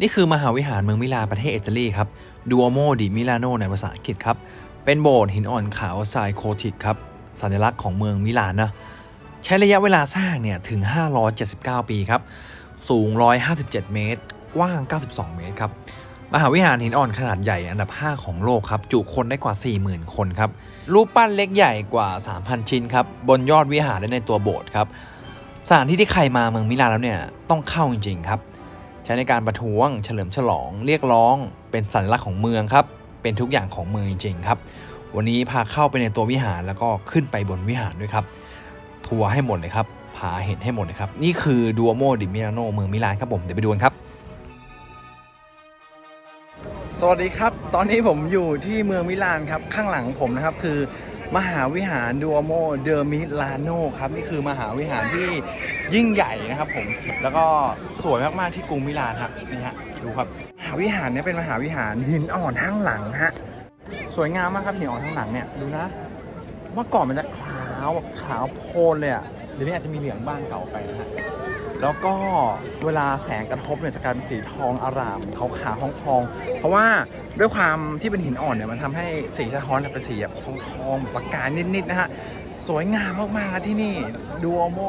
นี่คือมหาวิหารเมืองมิลานประเทศอิตาลีครับดูโอโมดิมิลานโนในภาษาอังกฤษครับเป็นโบสถ์หินอ่อนขาวทรายโคติกครับสัญลักษณ์ของเมืองมิลานนะใช้ระยะเวลาสร้างเนี่ยถึง 579 ปีครับสูง 157 เมตร กว้าง 92 เมตรครับมหาวิหารหินอ่อนขนาดใหญ่อันดับ 5 ของโลกครับ จุคนได้กว่า 40,000 คนครับ รูปปั้นเล็กใหญ่กว่า 3,000 ชิ้นครับ บนยอดวิหารและในตัวโบสถ์ครับ สถานที่ที่ใครมาเมืองมิลานแล้วเนี่ย ต้องเข้าจริงๆครับ ใช้ในการประท้วง เฉลิมฉลอง เรียกร้อง เป็นสัญลักษณ์ของเมืองครับ เป็นทุกอย่างของเมืองจริงๆครับ วันนี้พาเข้าไปในตัววิหารแล้วก็ขึ้นไปบนวิหารด้วยครับ ทัวร์ให้หมดเลยครับพาเห็นให้หมดเลยครับ นี่คือดูโอโมดิมิลานโนเมืองมิลานครับผมเดี๋ยวไปดูกันครับ สวัสดีครับ ตอนนี้ผมอยู่ที่เมืองมิลานครับ ข้างหลังผมนะครับคือ มหาวิหารดูอโมเดอร์มิลานโนครับนี่คือมหาวิหารที่ยิ่งใหญ่นะครับผมแล้วก็สวยมากๆที่กรุงมิลานครับนี่ฮะดูครับมหาวิหารเนี่ยเป็นมหาวิหารหินอ่อนข้างหลังฮะสวยงามมากครับหินอ่อนข้างหลังเนี่ยดูนะเมื่อก่อนมันจะขาวขาวโพลนเลยอะเดี๋ยวนี้อาจจะมีเหลืองบ้างเก่าไปนะฮะ แล้วก็เวลาแสงกระทบเนี่ยจะกลายเป็นสีทองอารามขาวขาวทองทอง เพราะว่าด้วยความที่เป็นหินอ่อนเนี่ยมันทำให้สีสะท้อนเป็นสีแบบทองทองประกายนิดๆนะฮะสวยงามมากๆที่นี่ดูโอโม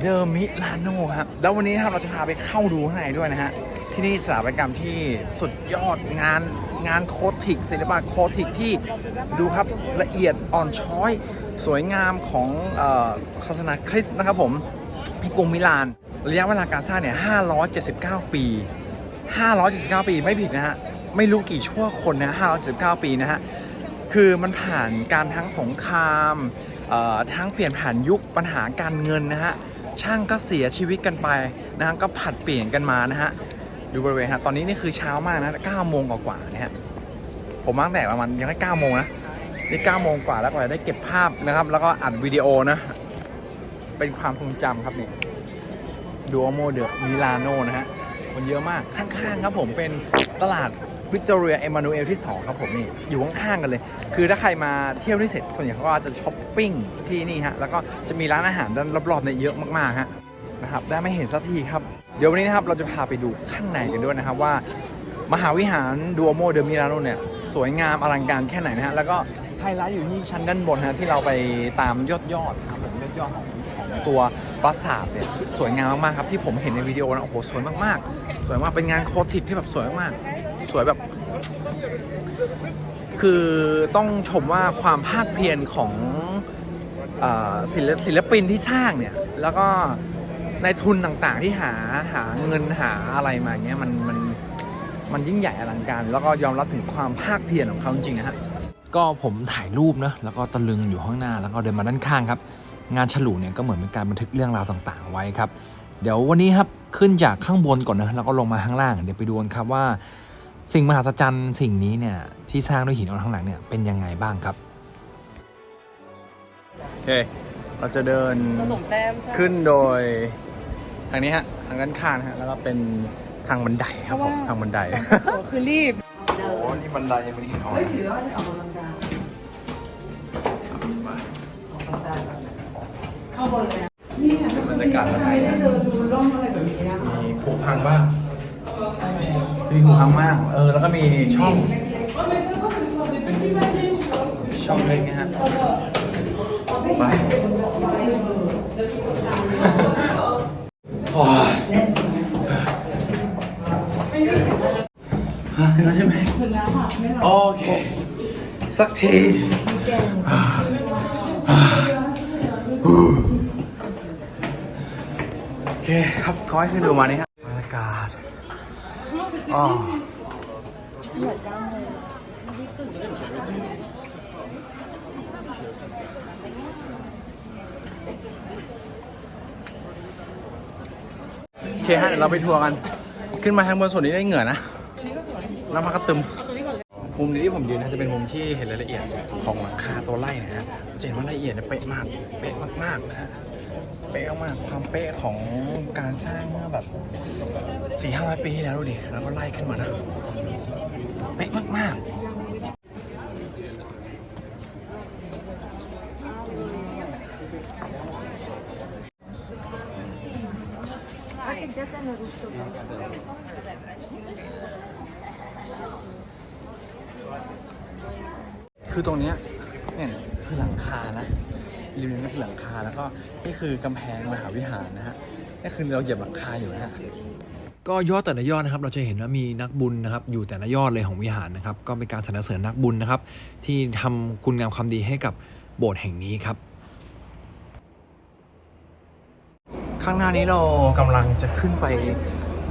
เดอร์มิลานโนครับแล้ววันนี้นะครับเราจะพาไปเข้าดูข้างในด้วยนะฮะที่นี่สถาปัตยกรรมที่สุดยอดงานงานโคติกศิลปะโคติกที่ดูครับละเอียดอ่อนช้อย สวยงามของศาสนาคริสต์นะครับผม ที่กรุงมิลาน ระยะเวลาการสร้างเนี่ย 579 ปี 579 ปีไม่ผิดนะฮะ ไม่รู้กี่ชั่วคนนะ 579 ปีนะฮะ คือมันผ่านการทั้งสงครามเอ่อทั้งเปลี่ยนผ่านยุคปัญหาการเงินนะฮะ ช่างก็เสียชีวิตกันไปนะฮะ ก็ผัดเปลี่ยนกันมานะฮะ ดูบริเวณฮะ ตอนนี้นี่คือเช้ามากนะ9โมงกว่าๆนะฮะ ผมมาตั้งแต่ประมาณยังไม่9โมงนะนี่9โมงกว่าแล้วก็ได้เก็บภาพนะครับ แล้วก็อัดวิดีโอนะ เป็นความทรงจำครับนี่ ดูโอโมเดอมิลานโนนะฮะคนเยอะมาก ข้างๆครับผมเป็นตลาดวิกตอเรียเอมานูเอลที่ 2 ครับผมนี่ อยู่ข้างๆกันเลย คือถ้าใครมาเที่ยวที่เสร็จส่วนใหญ่เขาก็จะช้อปปิ้งที่นี่ฮะ แล้วก็จะมีร้านอาหารด้านรอบๆเนี่ยเยอะมากๆฮะนะครับได้ไม่เห็นสักทีครับ เดี๋ยววันนี้นะครับเราจะพาไปดูข้างในกันด้วยนะครับว่ามหาวิหารดูโอโมเดอมิลานโนเนี่ยสวยงามอลังการแค่ไหนนะฮะแล้วก็ไฮไลท์อยู่ที่ชั้นด้านบนนะที่เราไปตามยอดยอดๆครับผมยอดยอดๆของ ตัวปราสาทเนี่ยสวยงามมากๆครับที่ผมเห็นในวิดีโอนะโอ้โหสวยมากๆ สวยมากเป็นงานโคติกที่แบบสวยมากๆ สวยแบบ คือต้องชมว่าความภาคเพียรของศิลปศิลปินที่สร้างเนี่ยแล้วก็ในทุนต่างๆที่หาหาเงินหาอะไรมาเงี้ยมันมันมันยิ่งใหญ่อลังการ แล้วก็ยอมรับถึงความภาคเพียรของเขาจริงๆนะฮะก็ผมถ่ายรูปนะแล้วก็ตะลึงอยู่ข้างหน้าแล้วก็เดินมาด้านข้างครับ งานฉลุเนี่ยก็เหมือนเป็นการบันทึกเรื่องราวต่างๆ ไว้ครับ เดี๋ยววันนี้ครับขึ้นจากข้างบนก่อนนะแล้วก็ลงมาข้างล่างเดี๋ยวไปดูกันครับว่า สิ่งมหัศจรรย์สิ่งนี้เนี่ยที่สร้างด้วยหินอ่อนข้างหลังเนี่ยเป็นยังไงบ้างครับโอเคเราจะเดินขนมแต้มใช่ขึ้นโดยทางนี้ฮะทางด้านข้างนะฮะแล้วก็เป็นทางบันไดครับผมทางบันไดโอ้คือรีบโอ้นี่บันไดยังไม่หินอ่อน บนเลยนะนี่ไงบรรยากาศบันไดไม่ได้นะ เจอดูร่องอะไรแบบนี้นะคะมีผุพังบ้างมีผุพังบ้างเออ แล้วก็มีช่อง ช่องเล็กนะฮะ ไป โอ้ยฮะถึงแล้วใช่ไหมถึงแล้วค่ะไม่หรอกโอเค สักทีโอ เคครับขอให้ขึ้นดูมานี่ครับบรรยากาศอ๋อเคฮะเดี๋ยวเราไปทัวร์กัน ขึ้นมาทางบนส่วนนี้ได้เหงื่อนะแล้วมากระตึมมุมนี้ที่ผมยืนนะจะเป็นมุมที่เห็นรายละเอียดของหลังคาตัวไล่นะฮะจะเห็นว่ารายละเอียดเนี่ยเป๊ะมากเป๊ะมากๆนะฮะ เป๊ะมากความเป๊ะของการสร้างเมื่อแบบสี่ห้าร้อยปีแล้วดิแล้วก็ไล่ขึ้นมานะเป๊ะมาก piace me gustó mucho. คือตรงเนี้ยเนี่ยคือหลังคานะ ริมนี้ก็คือหลังคาแล้วก็นี่คือกำแพงมหาวิหารนะฮะนี่คือเราเหยียบหลังคาอยู่นะฮะ ก็ยอดแต่ละยอดนะครับเราจะเห็นว่ามีนักบุญนะครับอยู่แต่ละยอดเลยของวิหารนะครับ ก็เป็นการสรรเสริญนักบุญนะครับ ที่ทำคุณงามความดีให้กับโบสถ์แห่งนี้ครับ ข้างหน้านี้เรากำลังจะขึ้นไป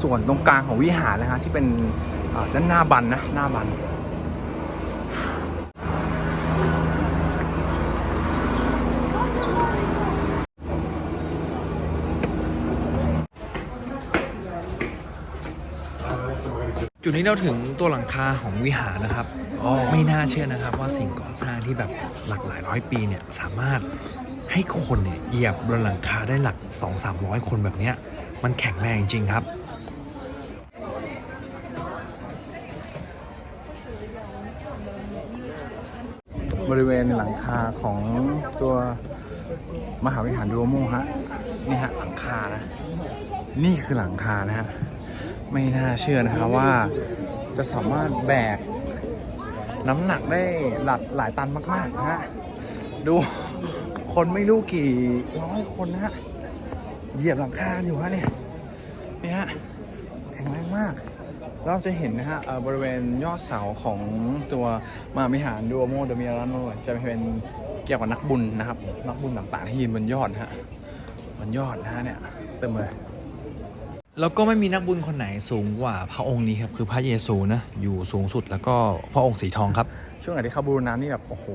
ส่วนตรงกลางของวิหารนะฮะที่เป็นอ่าด้านหน้าบันนะหน้าบัน จุดนี้เราถึงตัวหลังคาของวิหารนะครับ ไม่น่าเชื่อนะครับว่าสิ่งก่อสร้างที่แบบหลักหลายร้อยปีเนี่ยสามารถให้คนเนี่ยเหยียบบนหลังคาได้หลัก 2 3 0 0 คนแบบเนี้ยมันแข็งแรงจริงครับบริเวณหลังคาของตัวมหาวิหารดูโอโมฮะนี่ฮะหลังคานะ นี่คือหลังคานะฮะ ไม่น่าเชื่อนะครับว่าจะสามารถแบกน้ำหนักได้หลักหลายตันมากๆนะฮะ ดูคนไม่รู้กี่ร้อยคนนะฮะ เหยียบหลังคาอยู่ฮะเนี่ยนี่ฮะแข็งแรงมาก เราจะเห็นนะฮะเอ่อบริเวณยอดเสาของตัวมหาวิหารดูโอโมเดมิราโนจะเป็นเกี่ยวกับนักบุญนะครับ นักบุญต่างๆที่ยืนบนยอดนะฮะบนยอดนะฮะเนี่ยเต็มเลย แล้วก็ไม่มีนักบุญคนไหนสูงกว่าพระองค์นี้ครับคือพระเยซูนะอยู่สูงสุดแล้วก็พระองค์สีทองครับ ช่วงไหนที่เขาบูรณะนี่แบบโอ้โห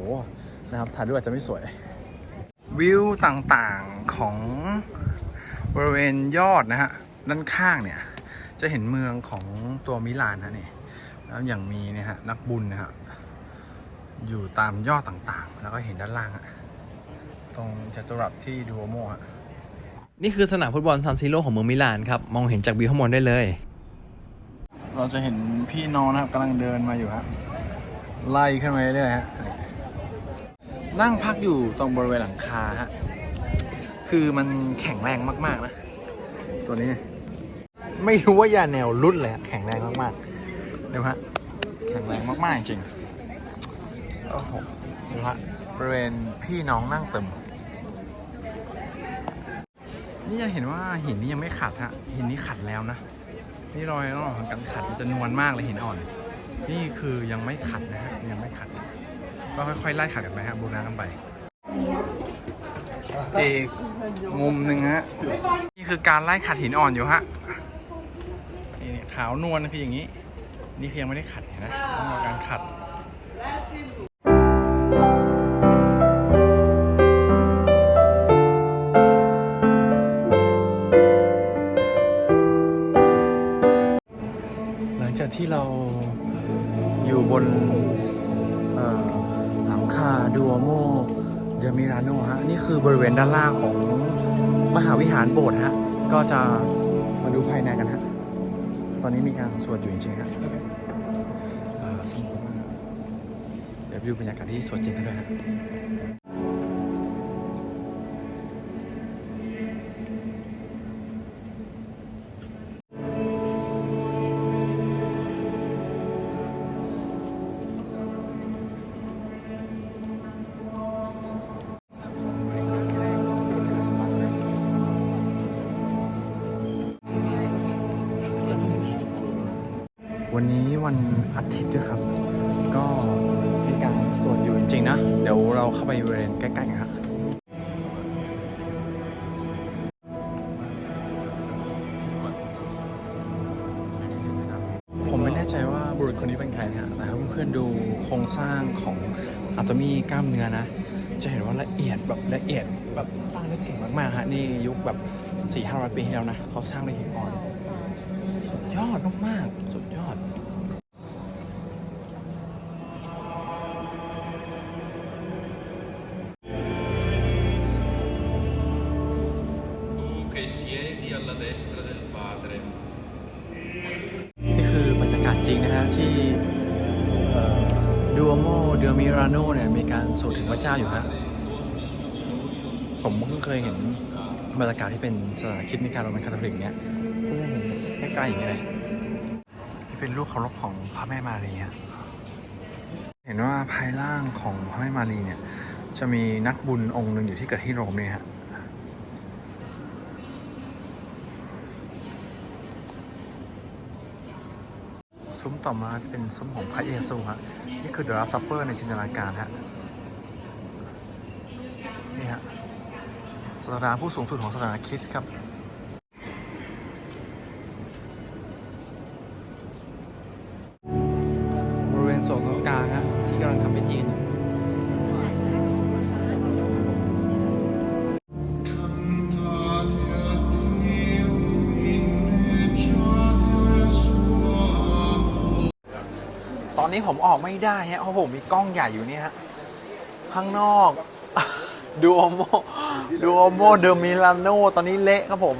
นะครับถ่ายรูปอาจจะไม่สวย วิวต่างๆของบริเวณยอดนะฮะด้านข้างเนี่ยจะเห็นเมืองของตัวมิลานนะนี่แล้วอย่างมีเนี่ยฮะนักบุญนะฮะอยู่ตามยอดต่างๆ แล้วก็เห็นด้านล่างอะตรงจัตุรัสที่ดูโอโมอะ นี่คือสนามฟุตบอลซันซิโร่ของเมืองมิลานครับ มองเห็นจากวิวข้างบนได้เลย เราจะเห็นพี่น้องนะครับกำลังเดินมาอยู่ฮะไล่ขึ้นมาเรื่อยฮะนั่งพักอยู่ตรงบริเวณหลังคาฮะคือมันแข็งแรงมาก ๆ นะ ตัวนี้ ไม่รู้ว่ายาแนวรุ่นเลยอะแข็งแรงมากๆเดูฮะแข็งแรงมาก ๆ จริงโอ้โหดูฮะบริเวณพี่น้องนั่งเต็ม นี่จะเห็นว่าหินนี่ยังไม่ขัดฮะหินนี้ขัดแล้วนะนี่รอยรอยของการขัดมันจะนวลมากเลยหินอ่อน นี่คือยังไม่ขัดนะฮะยังไม่ขัดก็ค่อยๆไล่ขัดกันไปฮะบูรณะกันไปอีกมุมหนึ่งฮะนี่คือการไล่ขัดหินอ่อนอยู่ฮะนี่ขาวนวลคืออย่างนี้ นี่คือยังไม่ได้ขัดเห็นนะต้องรอการขัด ณด้านล่างของมหาวิหารโบสถ์ฮะ ก็จะมาดูภายในกันฮะ ตอนนี้มีการสวดอยู่จริงๆฮะเอ่อสงบเดี๋ยวไปดูบรรยากาศที่สวดจริงกันด้วยฮะ วันนี้วันอาทิตย์ด้วยครับ ก็มีการสวดอยู่จริงๆนะ เดี๋ยวเราเข้าไปบริเวณใกล้ๆกันครับผมไม่แน่ใจว่าบุรุษคนนี้เป็นใครนะแต่ถ้าเพื่อนๆดูโครงสร้างของอะตอมีกล้ามเนื้อนะ จะเห็นว่าละเอียดแบบละเอียดแบบสร้างได้เก่งมากๆฮะ นี่ยุคแบบ4 5 0 0ปีที่แล้วนะ เขาสร้างได้หินอ่อน ยอดมากๆ สุดยอด จริงนะฮะ ที่ดูโอโมเดอมิราโนเนี่ยมีการสวดถึงพระเจ้าอยู่ฮะผมเพิ่งเคยเห็นบรรยากาศที่เป็นสถานคิดในการโรมันคาทอลิกเนี่ยเพิ่งใกล้ๆอย่างนี้ยนี่เป็นรูปเคารพของพระแม่มารีฮะเห็นว่าภายล่างของพระแม่มารีเนี่ยจะมีนักบุญองค์หนึ่งอยู่ที่เกิดที่โรมเนี่ยฮะ ซุ้มต่อมาจะเป็นซุ้มของพระเยซูฮะนี่คือเดลัสซัปเปอร์ในจินตนาการฮะนี่ฮะศาสนาผู้สูงสุดของศาสนาคริสต์ครับ อนนี้ผมออกไม่ได้ฮะเพราะผมมีกล้องใหญ่อยู่นี่ฮะข้างนอกดูโอโมดูโอโมเดอมิลานโนตอนนี้เละครับผม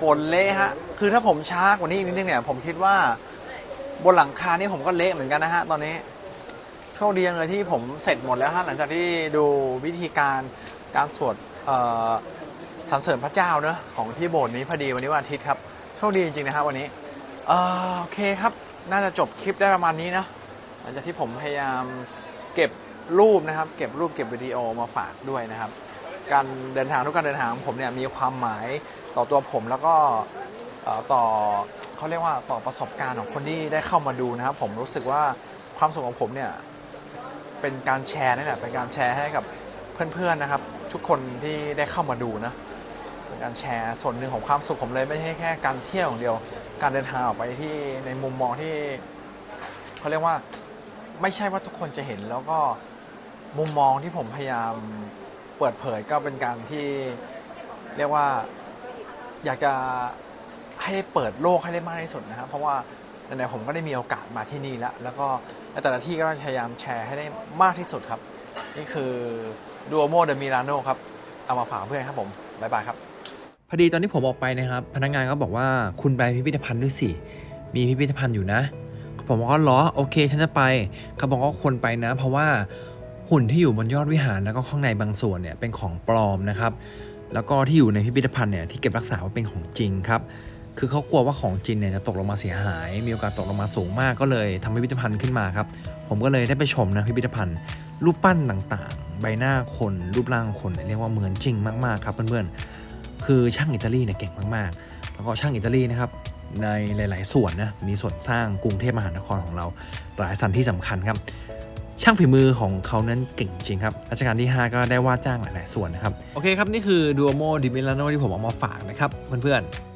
ฝนเละฮะ คือถ้าผมช้ากว่านี้อีกนิดนึงเนี่ย ผมคิดว่าบนหลังคานี่ผมก็เละเหมือนกันนะฮะ ตอนนี้โชคดีเลยที่ผมเสร็จหมดแล้วฮะหลังจากที่ดูวิธีการการสวดสรรเสริญพระเจ้าเนอะของที่โบสถ์นี้พอดีวันนี้วันอาทิตย์ครับ โชคดีจริงๆนะฮะวันนี้โอเคครับ น่าจะจบคลิปได้ประมาณนี้นะหลังจากที่ผมพยายามเก็บรูปนะครับ เก็บรูปเก็บวิดีโอมาฝากด้วยนะครับ การเดินทางทุกการเดินทางของผมเนี่ยมีความหมายต่อตัวผมแล้วก็ต่อเขาเรียกว่าต่อประสบการณ์ของคนที่ได้เข้ามาดูนะครับ ผมรู้สึกว่าความสุขของผมเนี่ยเป็นการแชร์นี่แหละเป็นการแชร์ให้กับเพื่อนๆนะครับ ทุกคนที่ได้เข้ามาดูนะเป็นการแชร์ส่วนหนึ่งของความสุขผมเลยไม่ใช่แค่การเที่ยวอย่างเดียว การเดินทางออกไปที่ในมุมมองที่เขาเรียกว่าไม่ใช่ว่าทุกคนจะเห็นแล้วก็มุมมองที่ผมพยายามเปิดเผยก็เป็นการที่เรียกว่าอยากจะให้เปิดโลกให้ได้มากที่สุดนะครับ เพราะว่าไหนๆผมก็ได้มีโอกาสมาที่นี่แล้ว แล้วก็ในแต่ละที่ก็พยายามแชร์ให้ได้มากที่สุดครับ นี่คือดูโอโมเดมิลานโนครับ เอามาฝากเพื่อนครับผม บ๊ายบายครับ พอดีตอนที่ผมออกไปนะครับ พนักงานก็บอกว่าคุณไปพิพิธภัณฑ์ด้วยสิ มีพิพิธภัณฑ์อยู่นะ ผมบอกว่าเหรอโอเค ฉันจะไปเขาบอกว่าควรไปนะ เพราะว่าหุ่นที่อยู่บนยอดวิหารแล้วก็ข้างในบางส่วนเนี่ยเป็นของปลอมนะครับ แล้วก็ที่อยู่ในพิพิธภัณฑ์เนี่ยที่เก็บรักษาว่าเป็นของจริงครับ คือเขากลัวว่าของจริงเนี่ยจะตกลงมาเสียหาย มีโอกาสตกลงมาสูงมากก็เลยทำพิพิธภัณฑ์ขึ้นมาครับ ผมก็เลยได้ไปชมนะพิพิธภัณฑ์ รูปปั้นต่างๆ ใบหน้าคนรูปร่างคนเนี่ยเรียกว่าเหมือนจริงมากๆครับเพื่อนๆ คือช่างอิตาลีเนี่ยเก่งมากๆ แล้วก็ช่างอิตาลีนะครับในหลาย ๆ ส่วนนะมีส่วนสร้างกรุงเทพมหานครของเราหลายสันที่สำคัญครับ ช่างฝีมือของเขานั้นเก่งจริงครับรัชกาลที่ 5 ก็ได้ว่าจ้างหลาย ๆ ส่วนนะครับ โอเคครับ นี่คือดูโมดิมิลานโนที่ผมเอามาฝากนะครับ เพื่อน ๆ